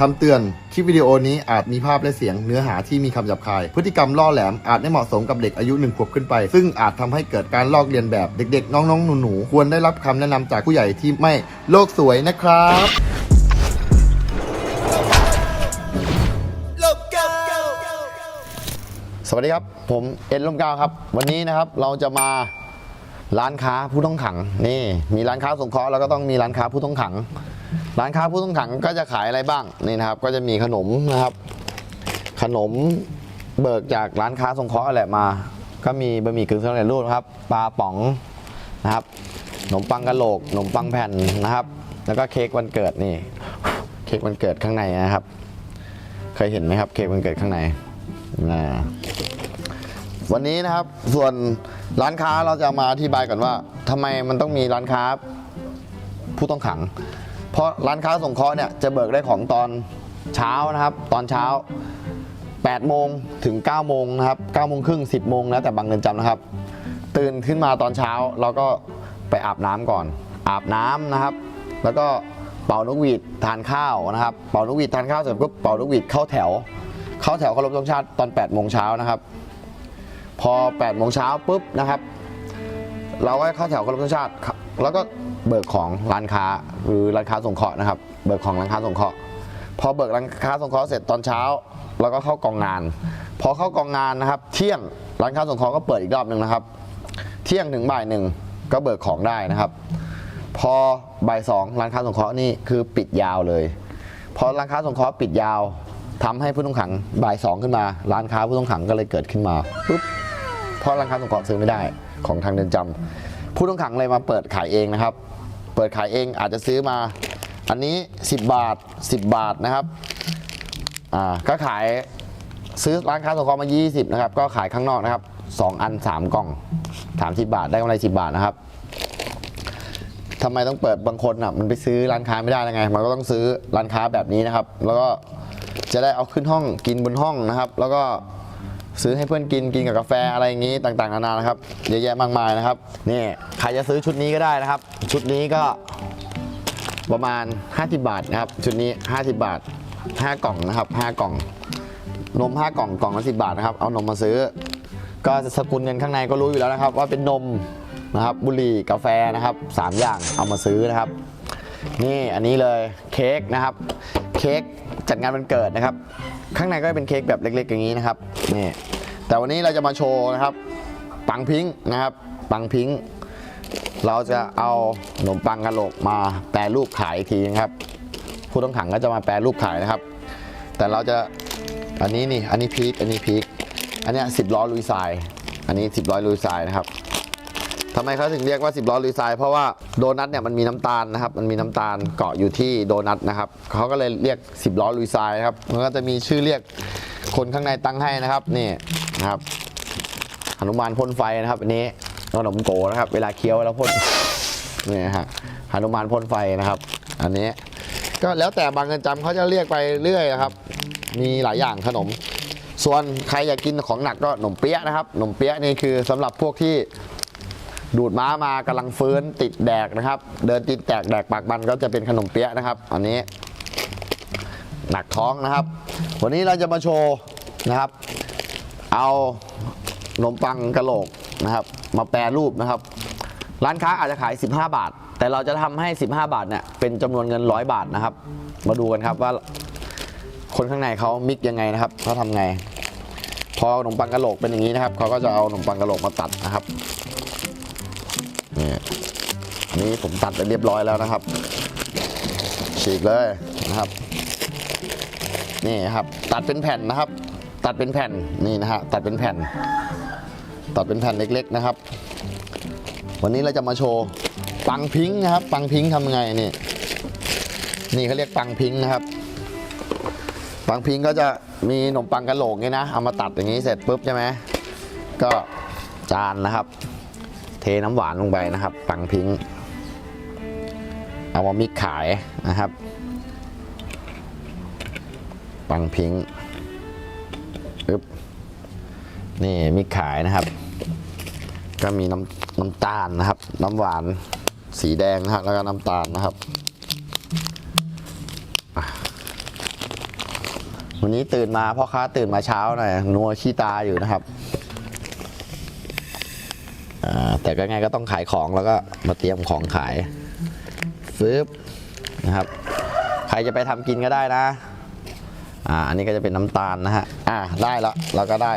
คำเตือน คลิปวิดีโอนี้อาจมีภาพและเสียงเนื้อหาที่มีคำหยาบคาย พฤติกรรมล่อแหลมอาจไม่เหมาะสมกับเด็กอายุหนึ่งขวบขึ้นไป ซึ่งอาจทำให้เกิดการลอกเลียนแบบเด็กๆ น้องๆ หนูๆ ควรได้รับคำแนะนำจากผู้ใหญ่ที่ไม่โลกสวยนะครับ สวัสดีครับ ผมเอ็นลมกาวครับ วันนี้นะครับเราจะมาร้านค้าผู้ต้องขังนี่ มีร้านค้าสงเคราะห์แล้วก็ต้องมีร้านค้าผู้ต้องขัง ร้านค้าผู้ต้องขังก็จะขายอะไรบ้างนี่นะครับ ก็จะมีขนมนะครับ ขนมเบิกจากร้านค้าสงเคราะห์แหละมา ก็มีบะหมี่กึ่งสำเร็จรูปครับปลาป๋องนะครับขนมปังกะโหลกขนมปังแผ่นนะครับ แล้วก็เค้กวันเกิดนี่ เค้กวันเกิดข้างในนะครับ เคยเห็นไหมครับ เค้กวันเกิดข้างในนะวันนี้นะครับ ส่วนร้านค้าเราจะมาอธิบายก่อนว่าทำไมมันต้องมีร้านค้าผู้ต้องขัง เพราะร้านค้าสงเคราะห์เนี่ยจะเบิกได้ของตอนเช้านะครับ ตอนเช้า 8 โมงถึง 9 โมงนะครับ9โมงครึ่ง 10 โมงแล้วแต่บางเรือนจำนะครับ ตื่นขึ้นมาตอนเช้าเราก็ไปอาบน้ำก่อน อาบน้ำนะครับ แล้วก็เป่านกหวีดทานข้าวนะครับ เป่านกหวีดทานข้าวเสร็จปุ๊บเป่านกหวีดเข้าแถว เข้าแถวเคารพธงชาติตอน8โมงเช้านะครับ พอ8โมงเช้าปุ๊บนะครับ เราก็เข้าแถวเคารพธงชาติ แล้วก็เบิกของร้านค้าหรือร้านค้าส่งเคราะห์นะครับ เบิกของร้านค้าส่งเคราะห์พอเบิกร้านค้าส่งเคราะห์เสร็จตอนเช้าเราก็เข้ากองงาน พอเข้ากองงานนะครับ เที่ยงร้านค้าส่งเคราะห์ก็เปิดอีกรอบหนึ่งนะครับ เที่ยงถึงบ่ายหนึ่งก็เบิกของได้นะครับ พอบ่ายสองร้านค้าส่งเคราะห์นี่คือปิดยาวเลย พอร้านค้าส่งเคราะห์ปิดยาวทำให้ผู้ต้องขังบ่ายสองขึ้นมา ร้านค้าผู้ต้องขังก็เลยเกิดขึ้นมาปุ๊บเพราะร้านค้าส่งเคราะห์ซื้อไม่ได้ของทางเรือนจำ ผู้ต้องขังเลยมาเปิดขายเองนะครับ เปิดขายเองอาจจะซื้อมา อันนี้ 10 บาท 10 บาทนะครับอ่าก็ขายซื้อร้านค้าสงเคราะห์มา 20นะครับก็ขายข้างนอกนะครับ 2 อัน 3 กล่อง 30 บาทได้กำไร 10 บาทนะครับทำไมต้องเปิดบางคนอะมันไปซื้อร้านค้าไม่ได้ยังไง มันก็ต้องซื้อร้านค้าแบบนี้นะครับ แล้วก็จะได้เอาขึ้นห้องกินบนห้องนะครับ แล้วก็ ซื้อให้เพื่อนกินกินกับกาแฟอะไรอย่างนี้ต่างๆนานานะครับเยอะแยะมากมายนะครับนี่ใครจะซื้อชุดนี้ก็ได้นะครับ ชุดนี้ก็ประมาณ 50 บาทนะครับ ชุดนี้ 50 บาท 5 กล่องนะครับ 5 กล่อง นม 5 กล่องกล่องละ10 บาทนะครับ เอานมมาซื้อ ก็สกุลเงินข้างในก็รู้อยู่แล้วนะครับ ว่าเป็นนมนะครับบุหรี่กาแฟนะครับ 3 อย่างเอามาซื้อนะครับ นี่อันนี้เลยเค้กนะครับ เค้กจัดงานวันเกิดนะครับ ข้างในก็เป็นเค้กแบบเล็กๆ อย่างนี้นะครับนี่แต่วันนี้เราจะมาโชว์นะครับ ปังพิงค์นะครับ ปังพิงค์เราจะเอาขนมปังกะโหลกมาแปรรูปขายอีกทีนะครับ ผู้ต้องขังก็จะมาแปรรูปขายนะครับ แต่เราจะอันนี้นี่อันนี้พีคอันนี้พีคอันนี้สิบล้อลุยทราย อันนี้สิบล้อลุยทรายนะครับ ทำไมเขาถึงเรียกว่า 10ล้อลุยทรายเพราะว่าโดนัทเนี่ยมันมีน้ำตาลนะครับ มันมีน้ำตาลเกาะอยู่ที่โดนัทนะครับเขาก็เลยเรียก 10ล้อลุยทรายนะครับมันก็จะมีชื่อเรียกคนข้างในตั้งให้นะครับนี่นะครับหนุมานพ่นไฟนะครับอันนี้ขนมโกนะครับ เวลาเคี้ยวแล้วพ่นนี่ฮะหนุมานพ่นไฟนะครับ อันนี้ก็แล้วแต่บางเรือนจำเขาจะเรียกไปเรื่อยนะครับ มีหลายอย่างขนม ส่วนใครอยากกินของหนักก็ขนมเปี๊ยะนะครับขนมเปี๊ยะนี่คือสำหรับพวกที่ ดูดม้ามากำลังฟื้นติดแดกนะครับ เดินติดแตกแดกปากบันก็จะเป็นขนมเปี๊ยะนะครับอันนี้หนักท้องนะครับ วันนี้เราจะมาโชว์นะครับ เอาขนมปังกะโหลกนะครับ มาแปรรูปนะครับ ร้านค้าอาจจะขาย 15 บาท แต่เราจะทำให้ 15 บาทเนี่ยเป็นจำนวนเงิน 100 บาทนะครับ มาดูกันครับว่าคนข้างในเขามิกยังไงนะครับเขาทำไง พอขนมปังกะโหลกเป็นอย่างนี้นะครับเขาก็จะเอาขนมปังกะโหลกมาตัดนะครับ นี่อันนี้ผมตัดไปเรียบร้อยแล้วนะครับ ฉีกเลยนะครับ นี่ครับ ตัดเป็นแผ่นนะครับ ตัดเป็นแผ่นนี่นะฮะตัดเป็นแผ่น ตัดเป็นแผ่นเล็ก ๆนะครับ วันนี้เราจะมาโชว์ปังพิงค์นะครับ ปังพิงค์ทำไงนี่ นี่เขาเรียกปังพิงค์นะครับ ปังพิงค์ก็จะมีขนมปังกะโหลกนี่นะเอามาตัดอย่างนี้เสร็จปุ๊บใช่ไหมก็จานนะครับ ทน้ำหวานลงไปนะครับ ปังพิงเอามามิกขายนะครับ ปังพิงอึบนี่มิกขายนะครับ ก็มีน้ำน้ำตาลนะครับ น้ำหวานสีแดงนะครับแล้วก็น้ำตาลนะครับ วันนี้ตื่นมาพ่อค้าตื่นมาเช้าหน่อยนัวขี้ตาอยู่นะครับอ่า แต่ก็ไงก็ต้องขายของแล้วก็มาเตรียมของขายฟึบนะครับ ใครจะไปทำกินก็ได้นะ อ่าอันนี้ก็จะเป็นน้ำตาลนะฮะอ่าได้แล้วเราก็ได้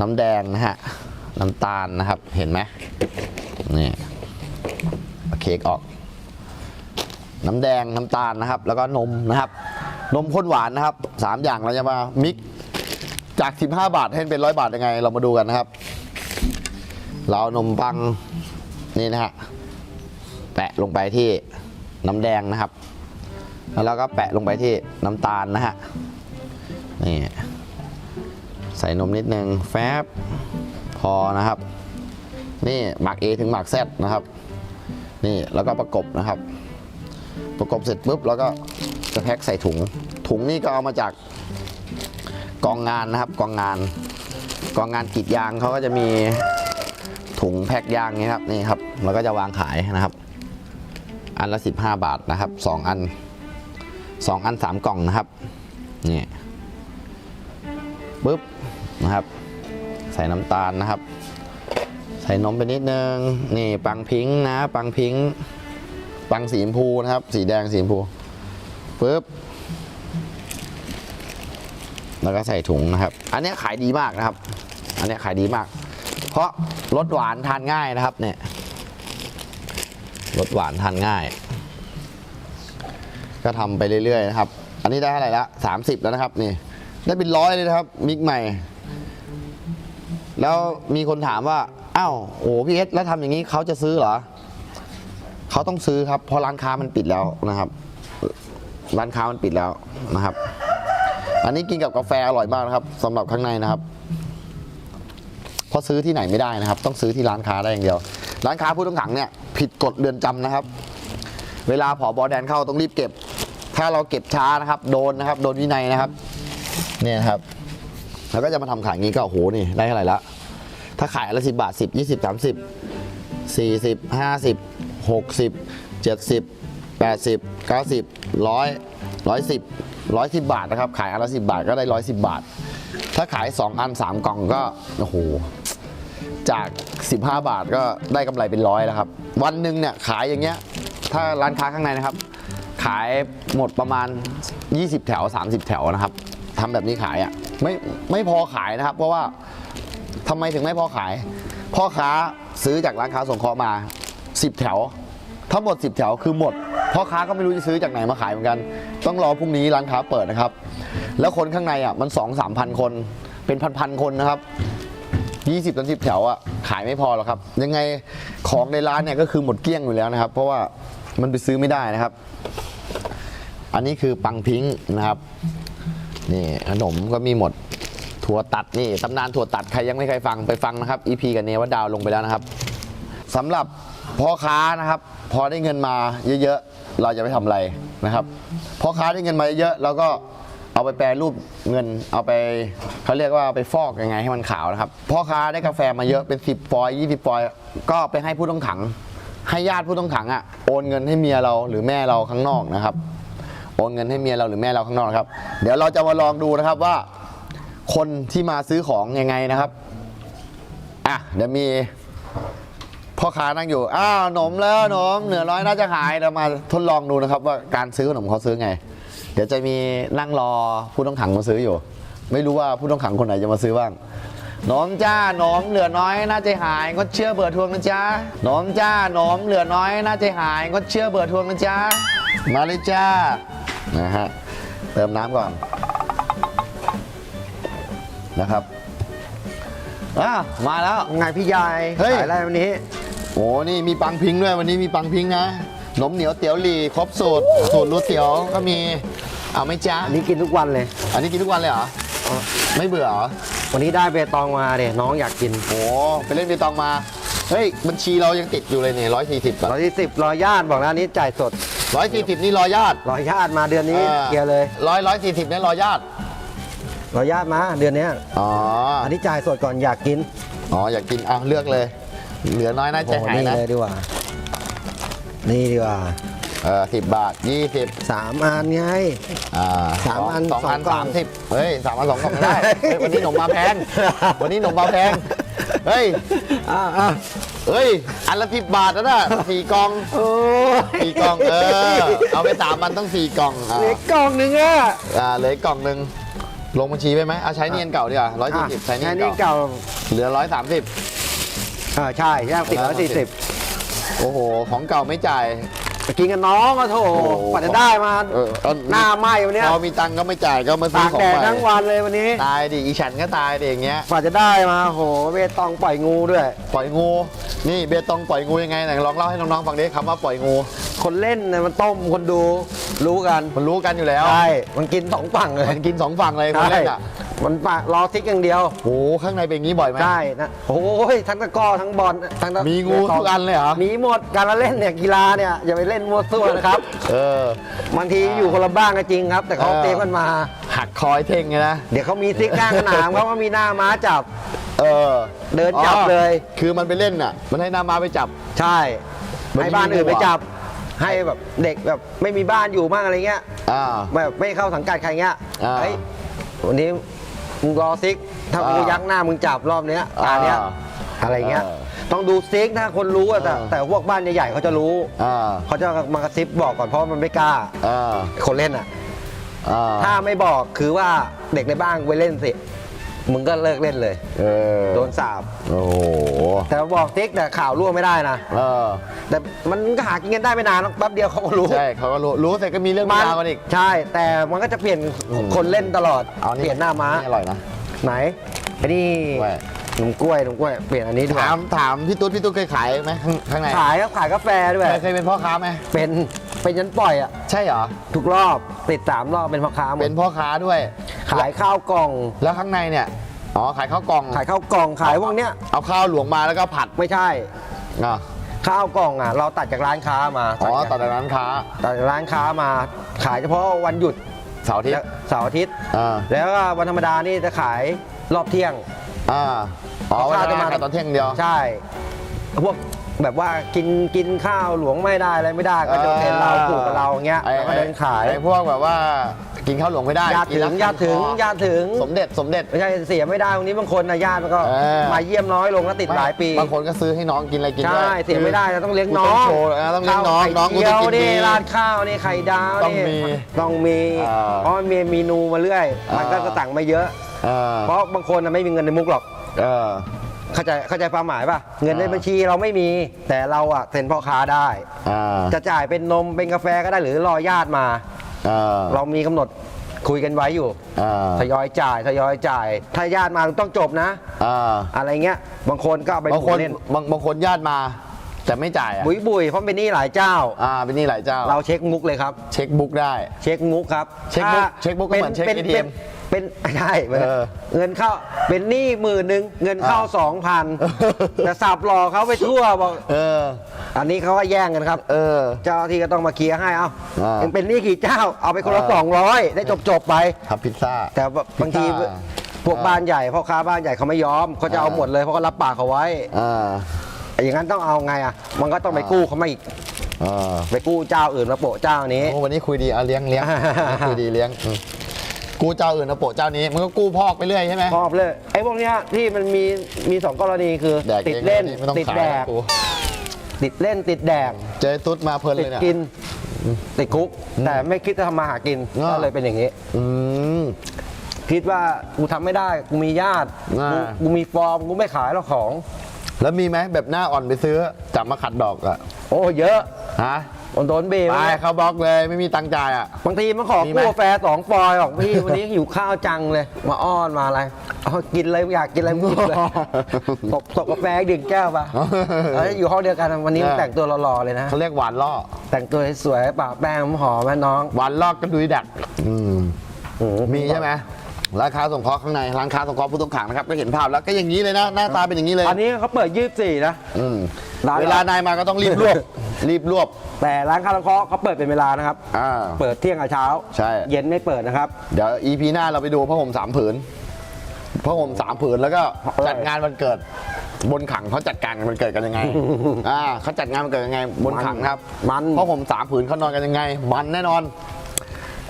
น้ำแดงนะฮะน้ำตาลนะครับเห็นไหมนี่เค้กออก น้ำแดงน้ำตาลนะครับ แล้วก็นมนะครับ นมข้นหวานนะครับสามอย่างเราจะมามิกจาก 15 บาทให้เป็นร้อยบาทยังไง เรามาดูกันนะครับ เรานมปังนี่นะฮะแปะลงไปที่น้ำแดงนะครับ แล้วเราก็แปะลงไปที่น้ำตาลนะฮะนี่ใส่นมนิดนึงแฟบพอนะครับ นี่หมัก A ถึงหมัก Z นะครับ นี่แล้วก็ประกบนะครับ ประกบเสร็จปุ๊บแล้วก็จะแพ็คใส่ถุง ถุงนี่ก็เอามาจากกองงานนะครับกองงานกองงานกรีดยางเขาก็จะมี ถุงแพ็คยางนี้ครับนี่ครับแล้วก็จะวางขายนะครับ อันละ 15 บาทนะครับ 2 อัน 2 อัน 3 กล่องนะครับนี่ปุ๊บนะครับ ใส่น้ำตาลนะครับ ใส่นมไปนิดนึงนี่ปังพิงค์นะ ปังพิงค์ปังสีชมพูนะครับ สีแดงสีชมพูปุ๊บแล้วก็ใส่ถุงนะครับ อันนี้ขายดีมากนะครับ อันนี้ขายดีมาก เพราะรสหวานทานง่ายนะครับเนี่ยรสหวานทานง่าย ก็ทำไปเรื่อยๆนะครับ อันนี้ได้เท่าไหร่ละสามสิบแล้วนะครับนี่ ได้เป็นร้อยเลยนะครับ มิกใหม่ แล้วมีคนถามว่าอ้าวโอ้พี่เอสแล้วทำอย่างนี้เขาจะซื้อเหรอเขาต้องซื้อครับ เพราะร้านค้ามันปิดแล้วนะครับ ร้านค้ามันปิดแล้วนะครับ อันนี้กินกับกาแฟอร่อยมากนะครับสำหรับข้างในนะครับ เพราะซื้อที่ไหนไม่ได้นะครับ ต้องซื้อที่ร้านค้าได้อย่างเดียว ร้านค้าผู้ต้องขังเนี่ยผิดกฎเรือนจำนะครับ เวลาผอบอแดนเข้าต้องรีบเก็บ ถ้าเราเก็บช้านะครับ โดนนะครับ โดนวินัยนะครับเนี่ยครับ แล้วก็จะมาทำขายงี้ก็โอ้โหนี่ได้เท่าไหร่ละถ้าขายละสิบาทสิบยี่สิบสามสิบสี่สิบห้าสิบหกสิบเจ็ดสิบแปดสิบเก้าสิบร้อยร้อยสิบร้อยสิบบาทนะครับ ขายอันละสิบาทก็ได้ร้อยสิบบาท ถ้าขายสองอันสามกล่องก็ โอ้โห จาก 15 บาทก็ได้กำไรเป็นร้อยแล้วครับ วันหนึ่งเนี่ยขายอย่างเงี้ย ถ้าร้านค้าข้างในนะครับ ขายหมดประมาณ 20 แถว 30 แถวนะครับทำแบบนี้ขายอะ่ะไม่ไม่พอขายนะครับ เพราะว่าทำไมถึงไม่พอขาย พ่อค้าซื้อจากร้านค้าส่งเคราะห์มา 10 แถวทั้งหมด 10 แถวคือหมดพ่อค้าก็ไม่รู้จะซื้อจากไหนมาขายเหมือนกัน ต้องรอพรุ่งนี้ร้านค้าเปิดนะครับ แล้วคนข้างในอะมัน2 3พันคน เป็นพันๆคนนะครับ20ถึง10แถวอะขายไม่พอหรอกครับ ยังไงของในร้านเนี่ยก็คือหมดเกลี้ยงอยู่แล้วนะครับ เพราะว่ามันไปซื้อไม่ได้นะครับ อันนี้คือปังพิงนะครับนี่ขนมก็มีหมดถั่วตัดนี่ตำนานถั่วตัดใครยังไม่เคยฟังไปฟังนะครับ EP กับเนวัดดาวลงไปแล้วนะครับสำหรับพ่อค้านะครับ พอได้เงินมาเยอะๆเราจะไปทำอะไรนะครับพ่อค้าได้เงินมาเยอะเราก็ เอาไปแปรรูปเงิน เอาไปเขาเรียกว่าาไปฟอกยังไงให้มันขาวนะครับพ่อค้าได้กาแฟมาเยอะเป็น 10 ฟอย 20 ฟอย ก็ไปให้ผู้ต้องขัง ให้ญาติผู้ต้องขังอะโอนเงินให้เมียเราหรือแม่เราข้างนอกนะครับ โอนเงินให้เมียเราหรือแม่เราข้างนอกนครับ เดี๋ยวเราจะมาลองดูนะครับว่า คนที่มาซื้อของยังไงนะครับอะเดี๋ยวมีพ่อค้านั่งอยู่ อ้าว หนมแล้วหนมเหนือร้อยน่าจะหายเรามาทดลองดูนะครับ ว่าการซื้อขนมเขาซื้อไง ดี๋ยวจะมีนั่งรอผู้ต้องขังมาซื้ออยู่ ไม่รู้ว่าผู้ต้องขังคนไหนจะมาซื้อบ้างหนมจ้าหนมเหลือน้อยน่าจะหายงดเชื่อเบื่อทวงนะจ๊ะหนมจ้าหนมเหลือน้อยน่าจะหายงดเชื่อเบื่อทวงนะจ๊ะมาเลยจ้านะฮะเติมน้ำก่อนนะครับอะมาแล้วไงพี่ใหญ่เฮ้ยขายอะไรวันนี้โอ้นี่มีปังพิงด้วยวันนี้มีปังพิงนะหนมเหนียวเตี๋ยวหลี่ครบสูตรสูตรรู้เตี๋ยวก็มี เอาไหม่จ้าอันนี้กินทุกวันเลย อันนี้กินทุกวันเลยเหรอไม่เบื่อเหรอวันนี้ได้เบตองมาเดี๋ยน้องอยากกินโอ้ไปเล่นเบตองมาเฮ้ยบัญชีเรายังติดอยู่เลยเนี่ยร้อยสี่สิบร้อยที่สิบรอญาติบอกแล้วอันนี้จ่ายสดร้อยสี่สิบนี่รอญาติรอญาติมาเดือนนี้เคลียร์เลยร้อยร้อยสี่สิบเนี่ยรอญาติรอญาติมาเดือนเนี้ยอ๋ออันนี้จ่ายสดก่อนอยากกินอ๋ออยากกินอะเลือกเลย เหลือน้อยน่าโอ้จะหายนี่นะเลยดีกว่านี่ดีกว่า เอเออสิบบาทยี่สิบสามอันไง อ่าสามอันสองสองพันกล่อสางมสิบเฮ้ยสามพันสองกล่องไม่ได้เฮ้ยวันนี้หนมมาแพงวันนี้หนมมาแพงเฮ้ยอ่าอ่าเฮ้ยอันละสิบบาทนะน่ะสี่กล่องโอ้ยสี่กล่องเออเอาไปสามมันต้องสี่กล่องอ่าเหล็กกล่องหนึ่งอะอ่าเหลืออีกกล่องหนึ่งลงบัญชีไปไหมเอาใช้เนียนเก่าดีกว่าร้อยสี่สิบใช้เนียนนี่เก่าเก่าเหลือร้อยสามสิบ อ่าใช่ใช่ติดร้อยสี่สิบ โอ้โห ของเก่าไม่จ่าย กินกับน้องก็โถโอ้โหกว่าจะได้มาเออเอาหน้าไหม้วันเนี้ยพอมีตังค์ก็ไม่จ่ายก็มาซื้ตาอกของแดดใหม่ทั้งวันเลยวันนี้ตายดิอีฉันก็ตายดิอย่างเงี้ย กว่าจะได้มาโหเวตองปล่อยงูด้วย ปล่อยงู นี่เบตงปล่อยงูยังไงไหนลองเล่าให้น้องๆฟังดิคำว่าปล่อยงู คนเล่นเนี่ยมันต้มคนดูรู้กันมันรู้กันอยู่แล้ว ใช่มันกินสองฝั่งเลย มันกินสองฝั่งเลยคนใช่เล่นอะ มันปะรอทิกอย่างเดียวโอ้โหข้างในเป็นอย่างนี้บ่อยไหม ใช่นะโอ้ยทั้งตะกร้อทั้งบอลทั้งตะมีงูทุกอันเลยเหรอ มีหมดการละเล่นเนี่ยกีฬาเนี่ยอย่าไปเล่นมั่วซั่วนะครับเออบางทีอยู่คนละบ้านก็จริงครับ แต่เขาเออเตรียมกันมา หักคอยเท่งไงนะ เดี๋ยวเขามีซิกข้างสนามเขาก็มีหน้าม้าจับ เออเดินจับเลยอ๋อคือมันไปเล่นอะ มันให้หน้ามาไปจับ ใช่มันให้บ้านมีอื่นงูไปอะจับให้แบบเด็กแบบไม่มีบ้านอยู่บ้างอะไรเงี้ยอ่าแบบไม่เข้าสังกัดใครเงี้ยอ่าเฮ้ยวันนี้ มึงรอซิก ถ้าอ่ากูยักหน้ามึงจับรอบเนี้ยตาเนี้ยอ่าอะไรเงี้ยอ่าต้องดูซิกถ้าคนรู้อะแต่อ่าแต่พวกบ้านใหญ่ๆเขาจะรู้อ่าเขาจะมากระซิบบอกก่อนเพราะมันไม่กล้าอ่าคนเล่นอะอ่าถ้าไม่บอกคือว่าเด็กในบ้านไปเล่นสิ มึงก็เลิกเล่นเลย เออโดนสาบ โอ้โหแต่บอกซิกแต่ข่าวรั่วไม่ได้นะ เออแต่มันก็หากินกันได้ไม่นานหรอกแป๊บเดียวเขาก็รู้ใช่เขาก็รู้รู้เสร็จก็มีเรื่องมีราวกันอีก ใช่ แต่มันก็จะเปลี่ยนคนเล่นตลอด เอานี่เปลี่ยนหน้าม้า อร่อยนะ ไหนไอ้นี่กล้วย หนุ่มกล้วยหนุ่มกล้วย เปลี่ยนอันนี้ด้วยถามถามพี่ตุ๊ดพี่ตุ๊ดเคยขายไหมข้างข้างในขายครับขายกาแฟด้วย เคยเคยเป็นพ่อค้าไหมเป็นเป็นยันปล่อยอะ ใช่เหรอ ทุกรอบติดสามรอบเป็นพ่อค้าหมเป็ดนพ่อค้าด้วย ขายข้าวกล่อง แล้วข้างในเนี่ยอ๋อขายข้าวกล่องขายข้าวกล่องขายพวกเนี้ยเอาข้าวหลวงมาแล้วก็ผัดไม่ใช่ อะข้าวกล่องอะเราตัดจากร้านค้ามาอ๋อตัต่อดจากร้านค้าตัดจากร้านค้ามา ขายเฉพาะวันหยุดเสาร์อาทิตและย์เสาร์อาทิตย์อ่าแล้วก็วันธรรมดานี่จะขายรอบเที่ยงอ่าอ๋อเอาวันข้าวนั้จะนมาขายตอนเที่ยงเดียวใช่พวก แบบว่ากินกินข้าวหลวงไม่ได้อะไรไม่ได้ก็จะเป็นเราผูกกับเราอย่างเงี้ยไอ้แล้วก็เดินขายไอ้พวกแบบว่ากินข้าวหลวงไม่ได้ญาติกินถึแล้วงญาติถึงคันคอญาติถึงสมเด็จสมเด็จไม่ใช่เสียไม่ได้ตรงนี้บางคนนะญาติมันก็เออมาเยี่ยมน้อยลงแล้วติดหลายปีบางคนก็ซื้อให้น้องกินอะไรกินด้วใช่ยเสียไม่ได้เราต้องเลี้ยงน้องกูโชว์นะต้องเลี้ยงน้องข้าวน้องกูไข่จะเจียวกินนี่ดีราดข้าวนี่ไข่ดาวต้องนี่มีต้องมีอ่าเพราะมันมีเมนูมาเรื่อยมันก็อ่าจะสั่งมาเยอะเออเพราะบางคนน่ะไม่มีเงินในมุกหรอก เออเข้าใจเข้าใจความหมายป่ะ เงินในอ่าบัญชีเราไม่มี แต่เราอะเซ็นพ่อค้าได้ อ่าจะจ่ายเป็นนมเป็นกาแฟก็ได้หรือรอญาติมาเออเรามีกำหนดคุยกันไว้อยู่เออทยอยจ่ายทยอยจ่าย ถ้าญาติมาต้องจบนะเอออะไรเงี้ยบางคนก็เอาไปบางคนเล่นบางบางคนญาติมา แต่ไม่จ่ายอะบุยบุยเพราะเป็นหนี้หลายเจ้า อ่าเป็นหนี่หลายเจ้าเราเช็คมุกเลยครับ เช็คบุ๊กได้ เช็คมุกครับเช็คบุ๊กถ้าเช็คบุ๊กก็เหมือนเช็คป็ ATM เป็น เป็นใช่เออเงินเข้าเป็นหนี้หมื่นหนึ่งเงินเข้าอ่าสองพันแต่สับหลอกเขาไปทั่วบอกเออ อันนี้เขาก็แย่งกันครับเออ เจ้าหน้าที่ก็ต้องมาเคลียร์ให้เอ้าอ่า เองเป็นหนี้กี่เจ้าเอาไปคนละอ่าสองร้อยได้จบจบๆไป ทำพิซซ่าแต่ว่าบางทีพิซซ่า พวกอ่าบ้านใหญ่พ่อค้าบ้านใหญ่เขาไม่ยอมเขาจะเอาอ่า หมดเลยเพราะเขารับปากเขาไว้อ่าอย่างนั้นต้องเอาไงอะ มันก็ต้องไปกู้เขามาอีกอ่าไปกู้เจ้าอื่นมาโปะเจ้านี้ โอ้วันนี้คุยดีเอาเลี้ยงเลี้ยงวันนี้คุยดีเลี้ยงอืม กูเจ้าอื่นนะโปะเจ้านี้มันก็กู้พอกไปเรื่อยใช่ไหม ชอบเลย ไอ้พวกเนี้ยที่มันมีมีสองกรณีคือแดกติดองเล่นไม่ต้องติดขายแดแล้วกกูติดเล่นติดแดก เจอตุ๊ดมาเพลินติเลดยเนี่ย กิน ติดคุก แต่ไม่คิดจะทำมาหากินอ่า ก็เลยเป็นอย่างนี้ อืม คิดว่ากูทำไม่ได้กูมีญาติอ่ากู กูมีฟอร์มกูไม่ขายหรอกของ แล้วมีไหมแบบหน้าอ่อนไปซื้อจับมาขัดดอกอะโอ้เยอะ ฮะ โดนโดนเบรไปเขาบล็อกเลยไม่มีตังค์จ่ายอะบางทีมันขอมีไหม กู้กาแฟสองฟอยบอกพี่ วันนี้หิวข้าวจังเลย มาอ้อนมาอะไรเอากินเลยอยากกินอะไรมึงกินเลยตบตบกาแฟดื่มแก้วปะแล้วอยู่ห้องเดียวกันวันนี้เออแต่งตัวหล่อๆเลยนะ เขาเรียกหวานล่อ แต่งตัวสวยๆปะแป้งหอมๆแม่น้องหวานล่อกระดุยดักอืมอืมีใช่ไหม ร้านค้าส่งเคราะห์ข้างในร้านค้าส่งเคราะห์ผู้ต้องขังนะครับก็เห็นภาพแล้วก็อย่างนี้เลยนะหน้าตาเป็นอย่างนี้เลยอันนี้เขาเปิด 24 นะ อืมร้านเวลานายมาก็ต้องรีบรวบ รีบรวบ แต่ร้านคาราเคาะเขาเปิดเป็นเวลานะครับ อ่า เปิดเที่ยงกับเช้า ใช่ เย็นไม่เปิดนะครับ เดี๋ยว EP หน้าเราไปดูผ้าห่มสามผืนผ้าห่มสามผืนแล้วก็จัดงานวันเกิด บนขังเขาจัดการมันเกิดกันยังไง อ่าเขาจัดงานมันเกิดยังไง บนขังครับมันเพราะผมสามผืนเขานอนกันยังไง มันแน่นอน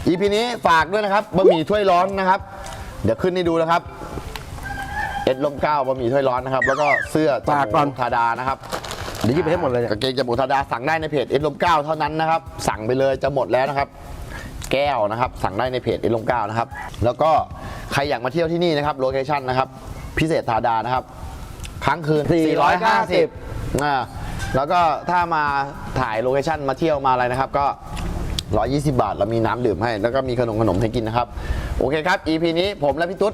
อีพีนี้ฝากด้วยนะครับบะหมี่ถ้วยร้อนนะครับ เดี๋ยวขึ้นให้ดูนะครับ เอ็ดลมเก้าบะหมี่ถ้วยร้อนนะครับ แล้วก็เสื้อฝากก่อนจมูทาดานะครับเดี๋ยวหยิบไปให้หมดเลยเนี่ยกางเกงจมูกธรรมดาสั่งได้ในเพจเอ็นลมเก้าเท่านั้นนะครับ สั่งไปเลยจะหมดแล้วนะครับ แก้วนะครับ สั่งได้ในเพจเอ็นลมเก้านะครับ แล้วก็ใครอยากมาเที่ยวที่นี่นะครับโลเคชั่นนะครับพิเศษธาดานะครับ ค้างคืน450อ่าแล้วก็ถ้ามาถ่ายโลเคชั่นมาเที่ยวมาอะไรนะครับ ก็ 120 บาท เรามีน้ำดื่มให้ แล้วก็มีขนมขนมให้กินนะครับ โอเคครับ EP นี้ผมและพี่ตุ๊ด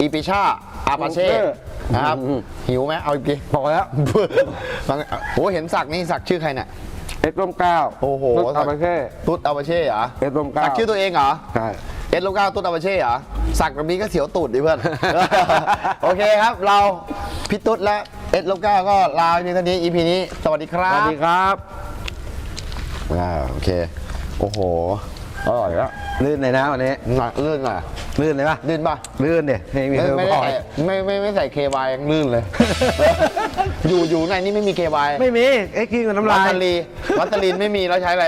อีปิชาอาปาเช่นะครับ หิวไหมเอาอีกทีพอแล้วโอ้เห็นสักนี่สักชื่อใครเนี่ยเอ็ดร่มเกล้าโอ้โหตุ๊ดเอาไปแค่ตุ๊ดอาบาเช่เหรอเอ็ดร่มเกล้าสักชื่อตัวเองเหรอใช่เอ็ดลูกเก้าตุ๊ดอาบาเช่เหรอสักแบบนี้ก็เสียวตูดดิเพื่อนโอเคครับเราพี่ตุ๊ดและเอ็ดลูกเก้าก็ลาไปเพียงเท่านี้ EP นี้ สวัสดีคสรับวัสดีครับอ่าโอเค โอ้โห อร่อยแล้วลื่นเลยนะวันนี้หน่อยลื่นหน่อยลื่นเลยปะลื่นป่ะลื่นเนี่ยไม่มีไม่เธอไม่บได้อยใส่ไม่ไม่ไม่ใส่เควายยังลื่นเลย อยู่อยู่ในนี่ไม่มีเควายไม่มีไอ้กินกับน้ำวัลายตลีวัตลีนไม่มีแล้วใช้อะไร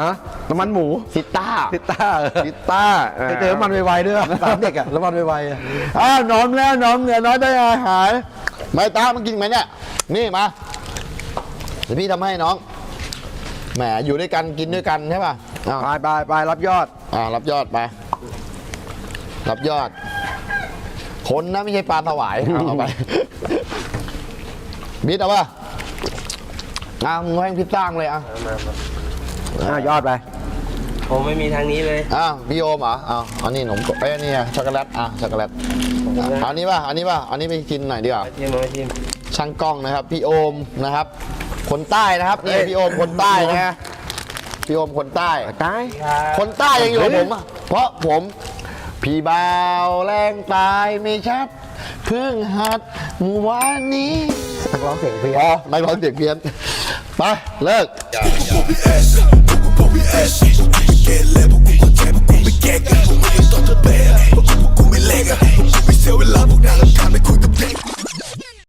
ฮะน้ำมันหมู ซิต้าพิตต้าซิต้าไปเจอน้ำมันไวๆด้วยตามเด็กอะน้ำมันไวๆอะอ้าวน้อมแล้วน้อมเหนือน้อยได้อาหารไม่ตามันกินไหมเนี่ย นี่มาเดี๋ยวพี่ทำให้น้อง แหมอยู่ด้วยกันกินด้วยกันใช่ป่ะอ้าวไปไปไปรับยอด อ่ารับยอดไป รับยอด คนนะไม่ใช่ปลาถวายเอาเอาไป มิดเอาป่ะอะมึงให้พิซซ่างเลยอะอะยอดไป ผมไม่มีทางนี้เลยอ้าวพี่โอมเหรออ้าวอันนี้หนมกบเอ้ยอันนี่อะช็อกโกแลตอะช็อกโกแลตอะเอาอันนี้ป่ะอันนี้ป่ะอันนี้ไปกินหน่อยดีกว่าทีมมาทีม ช่างกล้องนะครับ พี่โอมนะครับ คนใต้นะครับนี่พี่โอมคนใต้นะฮะพี่โอมคนใต้ ตาคนใต้ยังอยู่ผมเพราะผม พี่เบาแรงตายไม่ชัดเพิ่งหัดเมื่อวานนี้นักร้องเสียงเพี้ยนอ๋อไม่ร้องเสียงเพี้ยนไปเลิก Hey.